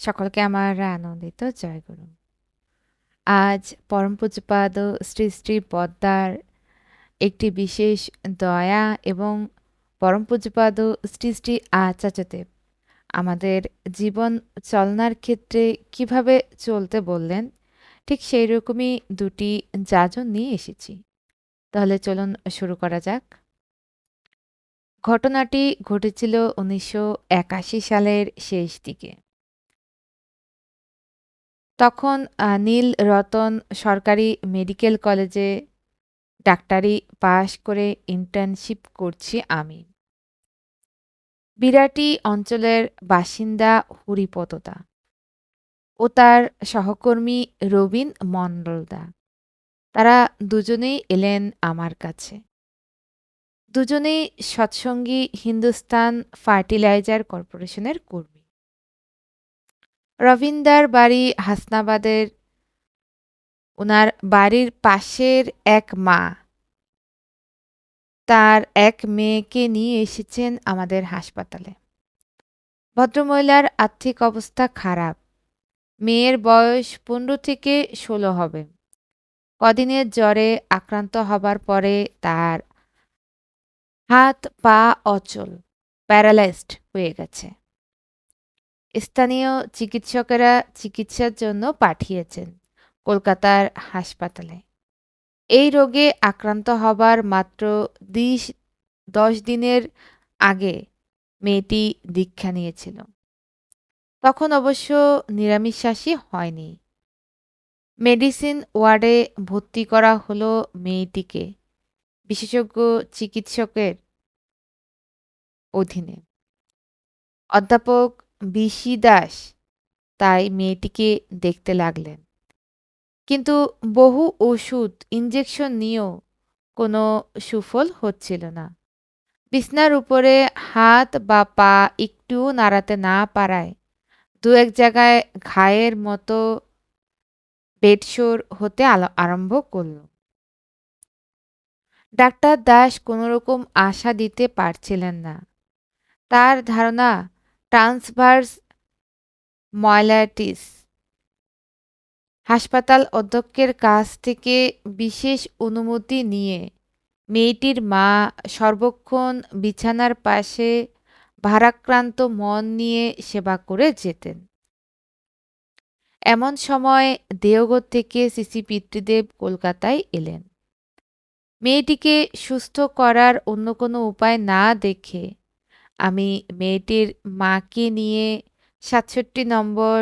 সকলকে আমার আনন্দিত জয়গুরু আজ পরম পূজ্যপাদ শ্রী শ্রী পদ্মার একটি বিশেষ দয়া এবং পরম পূজ্যপাদ শ্রী শ্রী আচার্যদেব আমাদের জীবন চলনার ক্ষেত্রে কীভাবে চলতে বললেন, ঠিক সেই রকমই দুটি যাজন নিয়ে এসেছি। তাহলে চলুন শুরু করা যাক। ঘটনাটি ঘটেছিল উনিশশো একাশি সালের শেষ দিকে। তখন নীল রতন সরকারি মেডিকেল কলেজে ডাক্তারি পাশ করে ইন্টার্নশিপ করছি আমি। বিরাটি অঞ্চলের বাসিন্দা হরিপদদা ও তার সহকর্মী রবীন মণ্ডলদা। তারা দুজনেই এলেন আমার কাছে। দুজনেই সৎসঙ্গী হিন্দুস্তান ফার্টিলাইজার কর্পোরেশনের কর্মী। রবিন্দার বাড়ি হাসনাবাদের ওনার বাড়ির পাশের এক মা। তার এক মেয়েকে নিয়ে এসেছেন আমাদের হাসপাতালে। ভদ্রমহিলার আর্থিক অবস্থা খারাপ। মেয়ের বয়স পনেরো থেকে ষোলো হবে। কদিনের জ্বরে আক্রান্ত হবার পরে তার হাত পা অচল, প্যারালাইজড হয়ে গেছে। স্থানীয় চিকিৎসকেরা চিকিৎসার জন্য পাঠিয়েছেন কলকাতার হাসপাতালে। এই রোগে আক্রান্ত হবার মাত্র দিশ, দশ দিনের আগে মেয়েটি দীক্ষা নিয়েছিল। তখন অবশ্য নিরামিষাসী হয়নি। মেডিসিন ওয়ার্ডে ভর্তি করা হলো মেয়েটিকে, বিশেষজ্ঞ চিকিৎসকের অধীনে। অধ্যাপক বিশি দাস তাই মেয়েটিকে দেখতে লাগলেন। কিন্তু বহু ওষুধ ইঞ্জেকশন নিয়েও কোনো সুফল হচ্ছিল না। বিছনার উপরে হাত বা পা একটু নাড়াতে না পারায় দু এক জায়গায় ঘায়ের মতো বেডশোর হতে আরম্ভ করল। ডাক্তার দাস কোনোরকম আশা দিতে পারছিলেন না। তার ধারণা ট্রান্সভার্স ময়লাটিস। হাসপাতাল অধ্যক্ষের কাছ থেকে বিশেষ অনুমতি নিয়ে মেয়েটির মা সর্বক্ষণ বিছানার পাশে ভারাক্রান্ত মন নিয়ে সেবা করে যেতেন। এমন সময় দেওগর থেকে সিসি পিতৃদেব কলকাতায় এলেন। মেয়েটিকে সুস্থ করার অন্য কোনো উপায় না দেখে আমি মেয়েটির মাকে নিয়ে সাতষট্টি নম্বর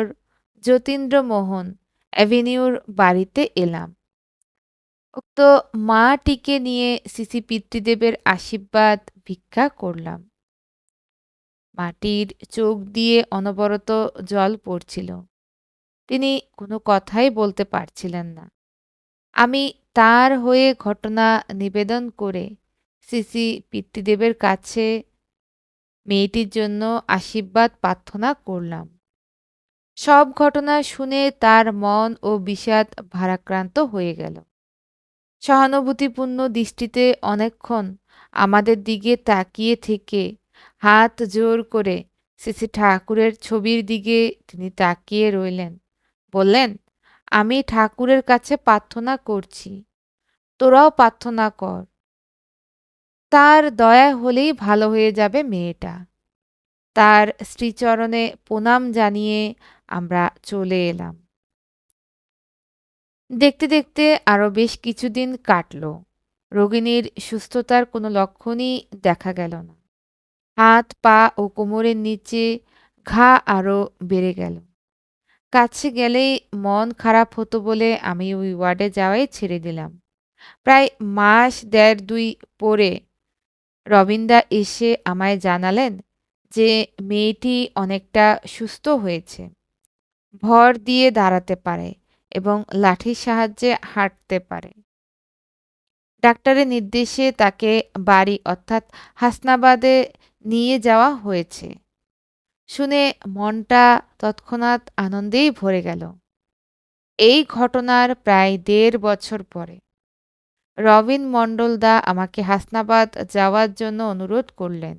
যতীন্দ্রমোহন অ্যাভিনিউর বাড়িতে এলাম। উক্ত মাটিকে নিয়ে সিসি পিতৃদেবের আশীর্বাদ ভিক্ষা করলাম। মাটির চোখ দিয়ে অনবরত জল পড়ছিল। তিনি কোনো কথাই বলতে পারছিলেন না। আমি তার হয়ে ঘটনা নিবেদন করে সিসি পিতৃদেবের কাছে মেয়েটির জন্য আশীর্বাদ প্রার্থনা করলাম। সব ঘটনা শুনে তার মন ও বিষাদ ভারাক্রান্ত হয়ে গেল। সহানুভূতিপূর্ণ দৃষ্টিতে অনেকক্ষণ আমাদের দিকে তাকিয়ে থেকে হাত জোর করে শ্রী ঠাকুরের ছবির দিকে তিনি তাকিয়ে রইলেন। বললেন, আমি ঠাকুরের কাছে প্রার্থনা করছি। তোরাও প্রার্থনা কর। তার দয়া হলেই ভালো হয়ে যাবে মেয়েটা। তার শ্রীচরণে প্রণাম জানিয়ে আমরা চলে এলাম। দেখতে দেখতে আরও বেশ কিছুদিন কাটল। রোগিণীর সুস্থতার কোনো লক্ষণই দেখা গেল না। হাত, পা ও কোমরের নিচে ঘা আরও বেড়ে গেল। কাছে গেলেই মন খারাপ হতো বলে আমি ওই ওয়ার্ডে যাওয়াই ছেড়ে দিলাম। প্রায় মাস দেড় দুই পরে রবিন্দা এসে আমায় জানালেন যে মেয়েটি অনেকটা সুস্থ হয়েছে। ভর দিয়ে দাঁড়াতে পারে এবং লাঠির সাহায্যে হাঁটতে পারে। ডাক্তারের নির্দেশে তাকে বাড়ি অর্থাৎ হাসনাবাদে নিয়ে যাওয়া হয়েছে। শুনে মনটা তৎক্ষণাৎ আনন্দেই ভরে গেল। এই ঘটনার প্রায় দেড় বছর পরে। রবিন মণ্ডলদা আমাকে হাসনাবাদ যাওয়ার জন্য অনুরোধ করলেন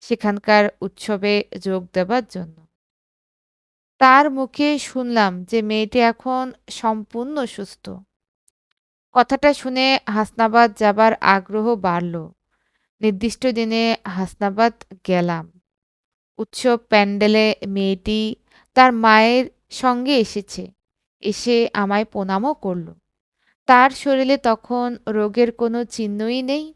সেখানকার উৎসবে যোগ দেবার জন্য। তার মুখে শুনলাম যে মেয়েটি এখন সম্পূর্ণ সুস্থ। কথাটা শুনে হাসনাবাদ যাবার আগ্রহ বাড়ল। নির্দিষ্ট দিনে হাসনাবাদ গেলাম। উৎসব প্যান্ডেলে মেয়েটি তার মায়ের সঙ্গে এসেছে। এসে আমায় প্রণামও করল। তার শরীরে তখন রোগের কোনো চিহ্নই নেই।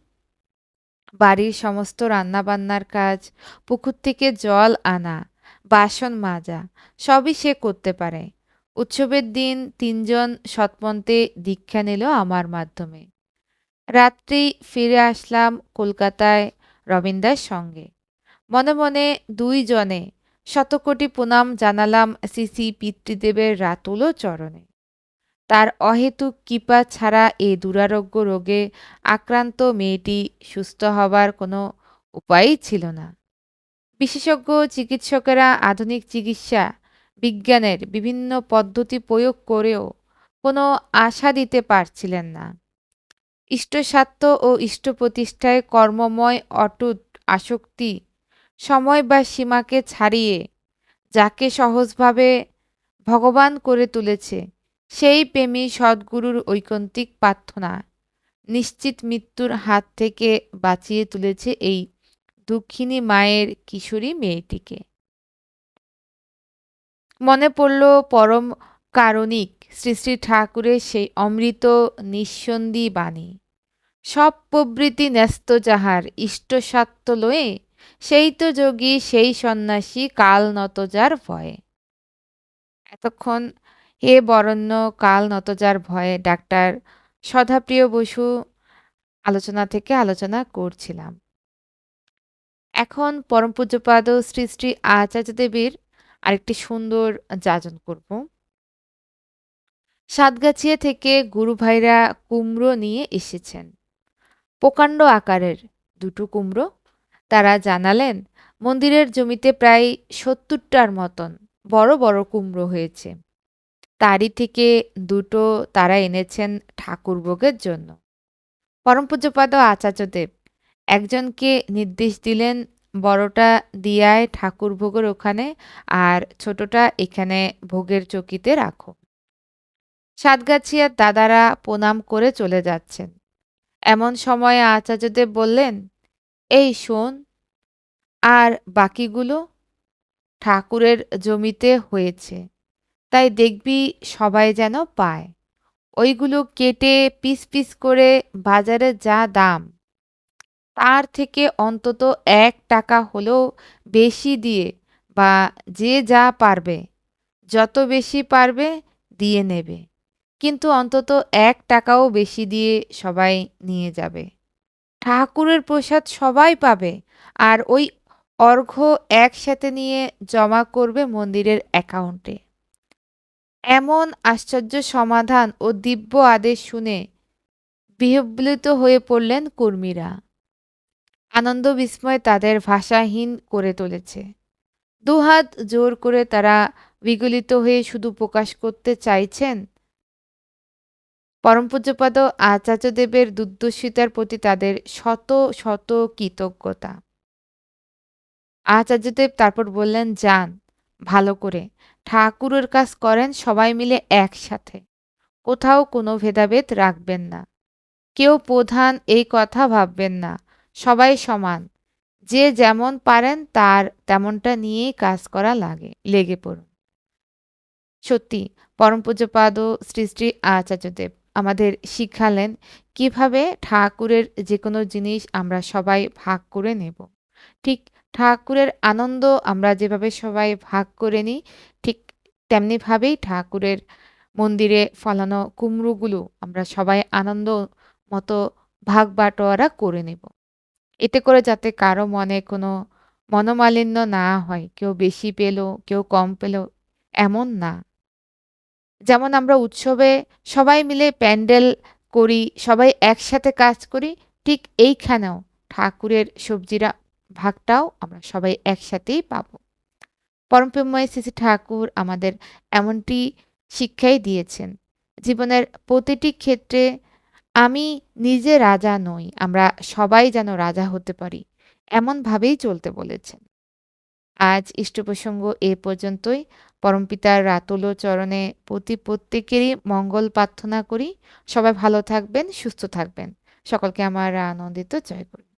বাড়ির সমস্ত রান্নাবান্নার কাজ, পুকুর থেকে জল আনা, বাসন মাজা, সবই সে করতে পারে। উৎসবের দিন তিনজন সৎপন্থে দীক্ষা নিল আমার মাধ্যমে। রাত্রি ফিরে আসলাম কলকাতায় রবীন্দার সঙ্গে। মনে মনে দুইজনে শতকোটি প্রণাম জানালাম সিসি পিতৃদেবের রাতুল চরণে। তার অহেতুক কৃপা ছাড়া এ দুরারোগ্য রোগে আক্রান্ত মেয়েটি সুস্থ হবার কোনো উপায়ই ছিল না। বিশেষজ্ঞ চিকিৎসকেরা আধুনিক চিকিৎসা, বিজ্ঞানের বিভিন্ন পদ্ধতি প্রয়োগ করেও কোনো আশা দিতে পারছিলেন না। ইষ্টস্বার্থ ও ইষ্ট প্রতিষ্ঠায় কর্মময়, অটুট আসক্তি সময় বা সীমাকে ছাড়িয়ে যাকে সহজভাবে ভগবান করে তুলেছে সেই প্রেমী সদ্গুরুর ঐকান্তিক প্রার্থনা। নিশ্চিত মৃত্যুর হাত থেকে বাঁচিয়ে তুলেছে এই দুঃখিনী মায়ের কিশোরী মেয়েটিকে। মনে পড়ল পরম কারণিক শ্রী শ্রী ঠাকুরের সেই অমৃত নিঃসন্দি বাণী। সব প্রবৃতি ন্যস্ত যাহার ইষ্টস্বার্থ লয়ে, সেই তো যোগী, সেই সন্ন্যাসী কাল নত যার ভয়ে। এতক্ষণ হে বরণ্য কাল নতজার ভয়ে ডাক্তার সদাপ্রিয় বসু আলোচনা থেকে আলোচনা করছিলাম। এখন পরম পূজ্যপাদ শ্রী শ্রী আচার্য দেবীর আরেকটি সুন্দর যাজন করব। সাতগাছিয়া থেকে গুরু ভাইরা কুমড়ো নিয়ে এসেছেন। প্রকাণ্ড আকারের দুটো কুমড়ো। তারা জানালেন, মন্দিরের জমিতে প্রায় সত্তরটার মতন বড় বড় কুমড়ো হয়েছে। তারই থেকে দুটো তারা এনেছেন ঠাকুরভোগের জন্য। পরম পূজ্যপাদ আচার্যদেব একজনকে নির্দেশ দিলেন, বড়টা দিয়ায় ঠাকুর ভোগের ওখানে আর ছোটটা এখানে ভোগের চকিতে রাখো। সাতগাছিয়ার দাদারা প্রণাম করে চলে যাচ্ছেন। এমন সময়ে আচার্যদেব বললেন, এই শোন, আর বাকিগুলো ঠাকুরের জমিতে হয়েছে। তাই দেখবি সবাই যেন পায়। ওইগুলো কেটে পিস পিস করে বাজারে যা দাম, তার থেকে অন্তত এক টাকা হলেও বেশি দিয়ে বা যে যা পারবে, যত বেশি পারবে দিয়ে নেবে। কিন্তু অন্তত এক টাকাও বেশি দিয়ে সবাই নিয়ে যাবে। ঠাকুরের প্রসাদ সবাই পাবে আর ওই অর্ঘ্য একসাথে নিয়ে জমা করবে মন্দিরের অ্যাকাউন্টে। এমন আশ্চর্য সমাধান ও দিব্য আদেশ শুনে বিহ্বলিত হয়ে পড়লেন কর্মীরা। আনন্দ বিস্ময় তাদের ভাষাহীন করে তুলেছে। দুহাত জোর করে তারা বিগলিত হয়ে শুধু প্রকাশ করতে চাইছেন? পরমপূজ্যপদ আচার্যদেবের দুর্দশিতার প্রতি তাদের শত শত কৃতজ্ঞতা। আচার্যদেব তারপর বললেন, যান, ভালো করে। ঠাকুরের কাজ করেন সবাই মিলে একসাথে। কোথাও কোনো ভেদাভেদ রাখবেন না। কেউ প্রধান এই কথা ভাববেন না। সবাই সমান। যে যেমন পারেন তার তেমনটা নিয়েই কাজ করা লাগে, লেগে পড়ুন। সত্যি, পরম পূজ্যপাদ শ্রী শ্রী আচার্যদেব আমাদের শিখালেন কীভাবে ঠাকুরের যে কোনো জিনিস আমরা সবাই ভাগ করে নেব। ঠিক ঠাকুরের আনন্দ আমরা যেভাবে সবাই ভাগ করে নিই, ঠিক তেমনিভাবেই ঠাকুরের মন্দিরে ফলানো কুমড়োগুলো আমরা সবাই আনন্দ মতো ভাগ বাটোয়ারা করে নেব। এতে করে যাতে কারও মনে কোনো মনোমালিন্য না হয়, কেউ বেশি পেল, কেউ কম পেল, এমন না। যেমন আমরা উৎসবে সবাই মিলে প্যান্ডেল করি, সবাই একসাথে কাজ করি, ঠিক এইখানেও ঠাকুরের সবজিরা ভাগটাও আমরা সবাই একসাথেই পাব। পরমপ্রেময় শ্রী ঠাকুর আমাদের এমনটি শিক্ষাই দিয়েছেন, জীবনের প্রতিটি ক্ষেত্রে আমি নিজে রাজা নই, আমরা সবাই যেন রাজা হতে পারি, এমনভাবেই চলতে বলেছেন। আজ ইষ্টপ্রসঙ্গ এ পর্যন্তই। পরমপিতার রাতুল চরণে প্রতি প্রত্যেকেরই মঙ্গল প্রার্থনা করি। সবাই ভালো থাকবেন, সুস্থ থাকবেন। সকলকে আমার আনন্দিত জয় করি।